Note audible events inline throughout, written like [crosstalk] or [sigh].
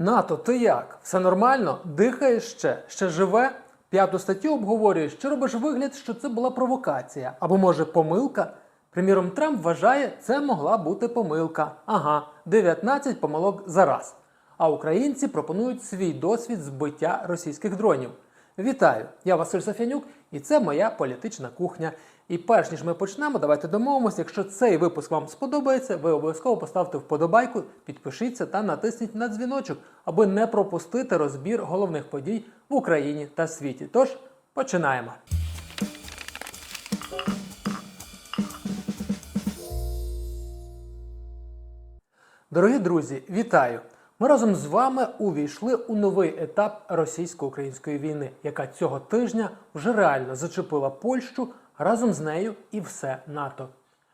НАТО, ти як? Все нормально? Дихаєш ще? Ще живе? П'яту статтю обговорюєш, чи робиш вигляд, що це була провокація? Або може помилка? Приміром, Трамп вважає, це могла бути помилка. Ага, 19 помилок за раз. А українці пропонують свій досвід збиття російських дронів. Вітаю! Я Василь Софянюк, і це моя політична кухня. І перш ніж ми почнемо, давайте домовимося. Якщо цей випуск вам сподобається, ви обов'язково поставте вподобайку, підпишіться та натисніть на дзвіночок, аби не пропустити розбір головних подій в Україні та світі. Тож починаємо. Дорогі друзі, вітаю! Ми разом з вами увійшли у новий етап російсько-української війни, яка цього тижня вже реально зачепила Польщу разом з нею і все НАТО.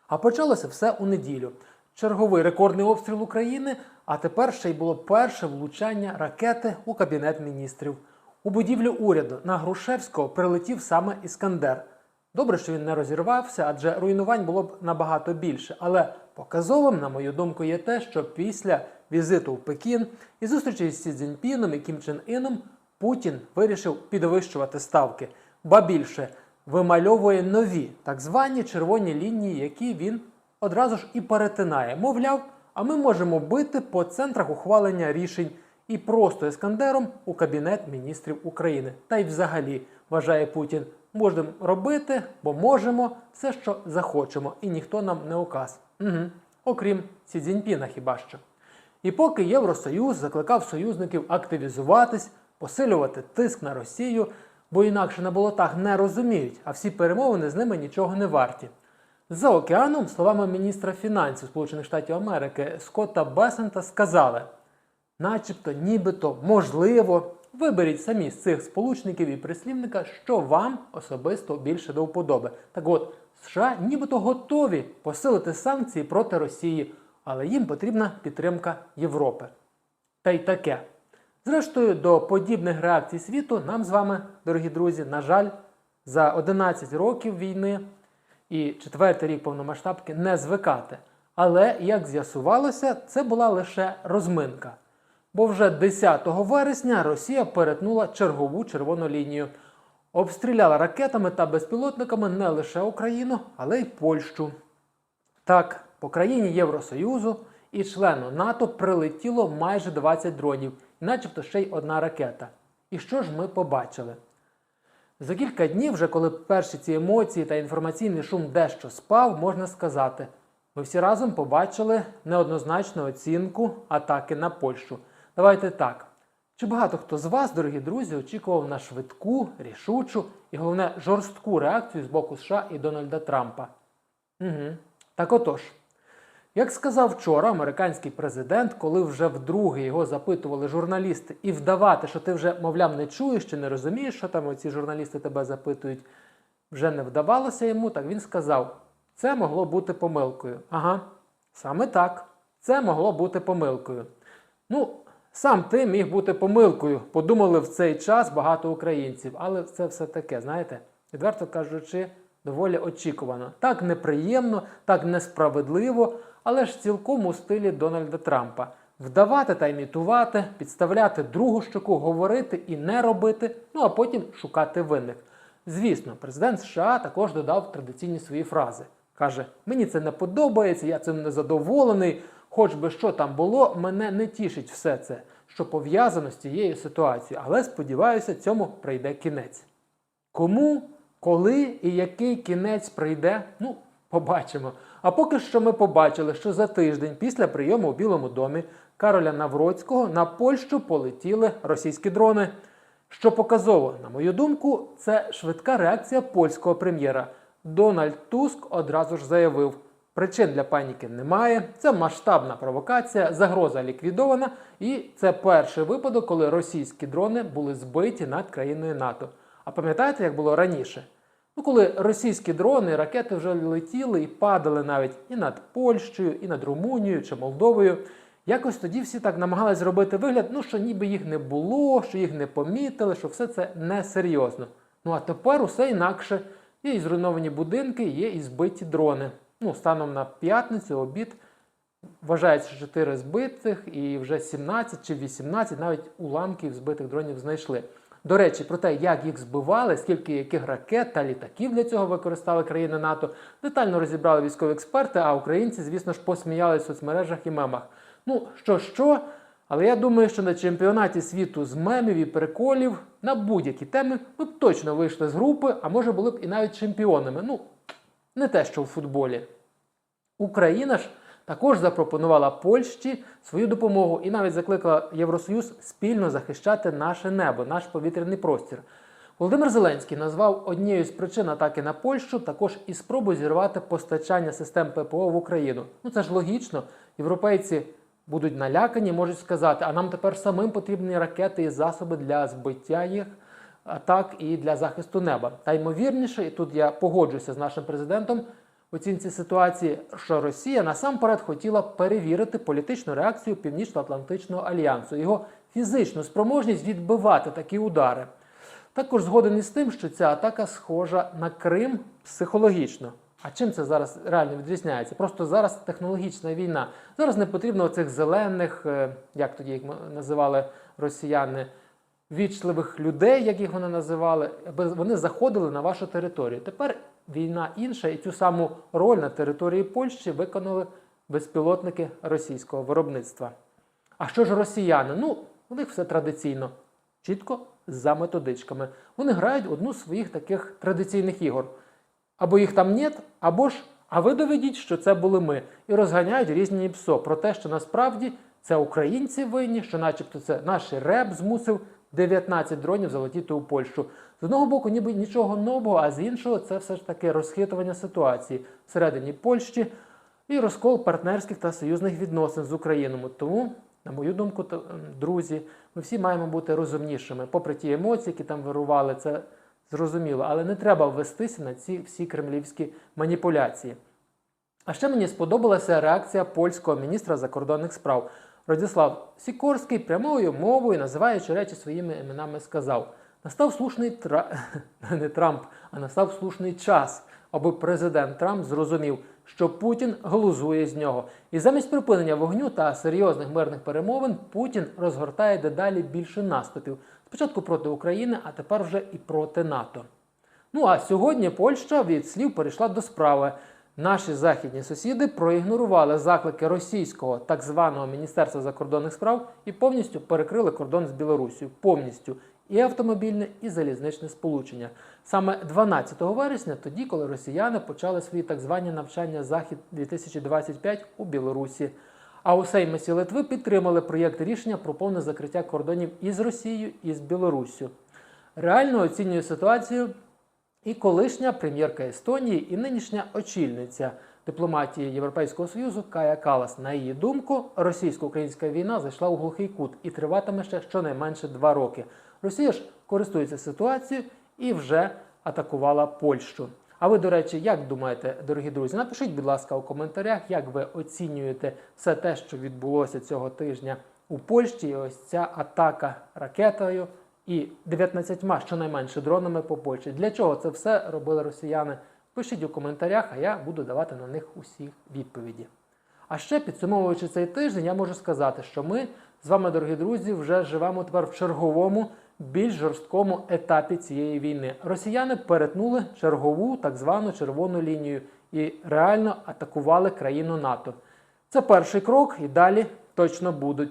А почалося все у неділю. Черговий рекордний обстріл України, а тепер ще й було перше влучання ракети у кабінет міністрів. У будівлю уряду на Грушевського прилетів саме Іскандер. Добре, що він не розірвався, адже руйнувань було б набагато більше. Але показовим, на мою думку, є те, що після візиту в Пекін і зустрічі з Сі Цзіньпіном і Кім Чен Іном Путін вирішив підвищувати ставки, ба більше вимальовує нові так звані червоні лінії, які він одразу ж і перетинає. Мовляв, а ми можемо бити по центрах ухвалення рішень і просто ескандером у кабінет міністрів України. Та й взагалі вважає Путін, можемо робити, бо можемо все, що захочемо, і ніхто нам не указ. Угу. Окрім Сі Цзіньпіна хіба що. І поки Євросоюз закликав союзників активізуватись, посилювати тиск на Росію, бо інакше на болотах не розуміють, а всі перемовини з ними нічого не варті. За океаном, словами міністра фінансів Сполучених Штатів Америки Скотта Бесента, сказали, начебто, нібито, можливо, виберіть самі з цих сполучників і прислівника, що вам особисто більше до вподоби. Так от, США нібито готові посилити санкції проти Росії, але їм потрібна підтримка Європи. Та й таке. Зрештою, до подібних реакцій світу нам з вами, дорогі друзі, на жаль, за 11 років війни і четвертий рік повномасштабки не звикати. Але, як з'ясувалося, це була лише розминка. Бо вже 10 вересня Росія перетнула чергову червону лінію, обстріляла ракетами та безпілотниками не лише Україну, але й Польщу. Так, по країні Євросоюзу і члену НАТО прилетіло майже 20 дронів, начебто ще й одна ракета. І що ж ми побачили? За кілька днів, вже коли перші ці емоції та інформаційний шум дещо спав, можна сказати, ми всі разом побачили неоднозначну оцінку атаки на Польщу. Давайте так. Чи багато хто з вас, дорогі друзі, очікував на швидку, рішучу і головне жорстку реакцію з боку США і Дональда Трампа? Угу. Так отож. Як сказав вчора американський президент, коли вже вдруге його запитували журналісти, і вдавати, що ти вже, мовляв, не чуєш чи не розумієш, що там оці журналісти тебе запитують, вже не вдавалося йому, так він сказав: це могло бути помилкою. Ага, саме так. Це могло бути помилкою. Ну, сам ти міг бути помилкою, подумали в цей час багато українців, але це все таке, знаєте, відверто кажучи, доволі очікувано. Так неприємно, так несправедливо, але ж цілком у стилі Дональда Трампа. Вдавати та імітувати, підставляти другу щоку, говорити і не робити, ну а потім шукати винних. Звісно, президент США також додав традиційні свої фрази. Каже: мені це не подобається, я цим не задоволений. Хоч би що там було, мене не тішить все це, що пов'язано з цією ситуацією, але сподіваюся, цьому прийде кінець. Кому, коли і який кінець прийде, ну, побачимо. А поки що ми побачили, що за тиждень після прийому у Білому домі Кароля Навроцького на Польщу полетіли російські дрони. Що показово, на мою думку, це швидка реакція польського прем'єра. Дональд Туск одразу ж заявив: причин для паніки немає, це масштабна провокація, загроза ліквідована, і це перший випадок, коли російські дрони були збиті над країною НАТО. А пам'ятаєте, як було раніше? Ну, коли російські дрони, ракети вже летіли і падали навіть і над Польщею, і над Румунією чи Молдовою. Якось тоді всі так намагались зробити вигляд, ну що ніби їх не було, що їх не помітили, що все це несерйозно. Ну а тепер усе інакше. Є і зруйновані будинки, є і збиті дрони. Ну, станом на п'ятницю, обід, Вважається, що 4 збитих і вже 17 чи 18 навіть уламків збитих дронів знайшли. До речі, про те, як їх збивали, скільки яких ракет та літаків для цього використали країни НАТО, детально розібрали військові експерти, а українці, звісно ж, посміялись в соцмережах і мемах. Ну, що, що, але я думаю, що на чемпіонаті світу з мемів і приколів на будь-які теми ми б точно вийшли з групи, а може були б і навіть чемпіонами. Ну, не те, що в футболі. Україна ж також запропонувала Польщі свою допомогу і навіть закликала Євросоюз спільно захищати наше небо, наш повітряний простір. Володимир Зеленський назвав однією з причин атаки на Польщу також і спробу зірвати постачання систем ППО в Україну. Ну це ж логічно. Європейці будуть налякані, можуть сказати, а нам тепер самим потрібні ракети і засоби для збиття їх атак і для захисту неба. Та ймовірніше, і тут я погоджуюся з нашим президентом оцінці ситуації, що Росія насамперед хотіла перевірити політичну реакцію Північно-Атлантичного альянсу, його фізичну спроможність відбивати такі удари. Також згоден із тим, що ця атака схожа на Крим психологічно. А чим це зараз реально відрізняється? Просто зараз технологічна війна. Зараз не потрібно цих зелених, е, як тоді їх називали росіяни, вічливих людей, як їх вони називали, аби вони заходили на вашу територію. Тепер війна інша, і цю саму роль на території Польщі виконали безпілотники російського виробництва. А що ж росіяни? Ну, у них все традиційно, чітко за методичками. Вони грають одну з своїх таких традиційних ігор. Або їх там нет, або ж, а ви доведіть, що це були ми, і розганяють різні ПСО про те, що насправді це українці винні, що, начебто, це наш реб змусив 19 дронів залетіти у Польщу. З одного боку, ніби нічого нового, а з іншого, це все ж таки розхитування ситуації всередині Польщі і розкол партнерських та союзних відносин з Україною. Тому, на мою думку, ем, друзі, ми всі маємо бути розумнішими. Попри ті емоції, які там вирували, це зрозуміло, але не треба ввестися на ці всі кремлівські маніпуляції. А ще мені сподобалася реакція польського міністра закордонних справ. Радіслав Сікорський прямою мовою, називаючи речі своїми іменами, сказав: настав слушний тра... [laughs] не Трамп, а настав слушний час, аби президент Трамп зрозумів, що Путін глузує з нього. І замість припинення вогню та серйозних мирних перемовин Путін розгортає дедалі більше наступів. Спочатку проти України, а тепер вже і проти НАТО. Ну а сьогодні Польща від слів перейшла до справи. Наші західні сусіди проігнорували заклики російського так званого Міністерства закордонних справ і повністю перекрили кордон з Білорусію. Повністю і автомобільне, і залізничне сполучення. Саме 12 вересня, тоді, коли росіяни почали свої так звані навчання Захід 2025 у Білорусі. А у Сеймесі Литви підтримали проєкт рішення про повне закриття кордонів із Росією і з Білоруссю. Реально оцінює ситуацію і колишня прем'єрка Естонії, і нинішня очільниця дипломатії Європейського Союзу Кая Калас. На її думку, російсько-українська війна зайшла у глухий кут і триватиме ще щонайменше два роки. Росія ж користується ситуацією і вже атакувала Польщу. А ви, до речі, як думаєте, дорогі друзі? Напишіть, будь ласка, у коментарях, як ви оцінюєте все те, що відбулося цього тижня у Польщі. І ось ця атака ракетою і 19 щонайменше дронами по Польщі. Для чого це все робили росіяни? Пишіть у коментарях, а я буду давати на них усі відповіді. А ще підсумовуючи цей тиждень, я можу сказати, що ми з вами, дорогі друзі, вже живемо тепер в черговому, більш жорсткому етапі цієї війни. Росіяни перетнули чергову так звану червону лінію і реально атакували країну НАТО. Це перший крок, і далі точно будуть.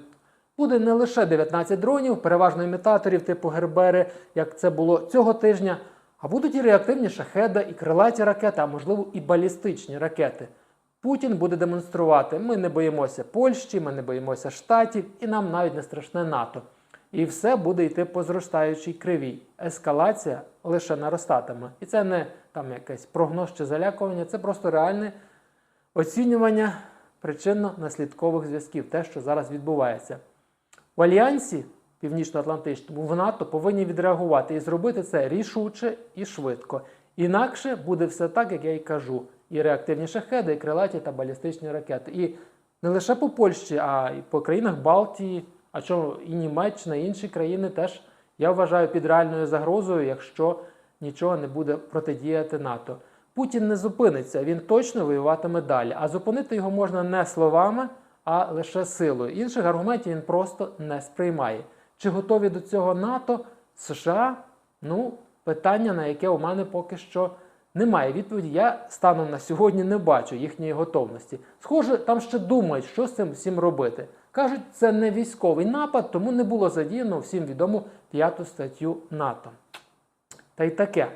Буде не лише 19 дронів, переважно імітаторів типу Гербери, як це було цього тижня, а будуть і реактивні шахеда, і крилаті ракети, а можливо і балістичні ракети. Путін буде демонструвати: ми не боїмося Польщі, ми не боїмося Штатів, і нам навіть не страшне НАТО. І все буде йти по зростаючій кривій. Ескалація лише наростатиме. І це не там якесь прогноз чи залякування, це просто реальне оцінювання причинно-наслідкових зв'язків, те, що зараз відбувається. В Альянсі Північно-Атлантичному в НАТО повинні відреагувати і зробити це рішуче і швидко. Інакше буде все так, як я і кажу: і реактивні шахеди, і крилаті та балістичні ракети. І не лише по Польщі, а й по країнах Балтії, а що і Німеччина, і інші країни теж я вважаю під реальною загрозою, якщо нічого не буде протидіяти НАТО. Путін не зупиниться, він точно воюватиме далі. А зупинити його можна не словами, а лише силою. Інших аргументів він просто не сприймає. Чи готові до цього НАТО, США? Ну, питання, на яке у мене поки що немає відповіді. Я станом на сьогодні не бачу їхньої готовності. Схоже, там ще думають, що з цим всім робити. Кажуть, це не військовий напад, тому не було задіяно всім відому п'яту статтю НАТО. Та й таке.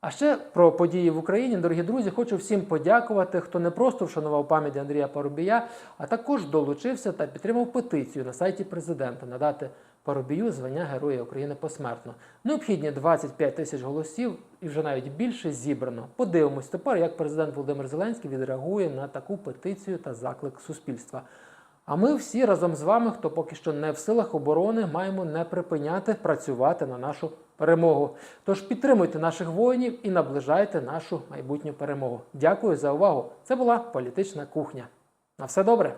А ще про події в Україні, дорогі друзі, хочу всім подякувати, хто не просто вшанував пам'ять Андрія Парубія, а також долучився та підтримав петицію на сайті президента надати Парубію звання Героя України посмертно. Необхідні 25 тисяч голосів і вже навіть більше зібрано. Подивимось тепер, як президент Володимир Зеленський відреагує на таку петицію та заклик суспільства. А ми всі разом з вами, хто поки що не в силах оборони, маємо не припиняти працювати на нашу перемогу. Тож підтримуйте наших воїнів і наближайте нашу майбутню перемогу. Дякую за увагу. Це була політична кухня. На все добре.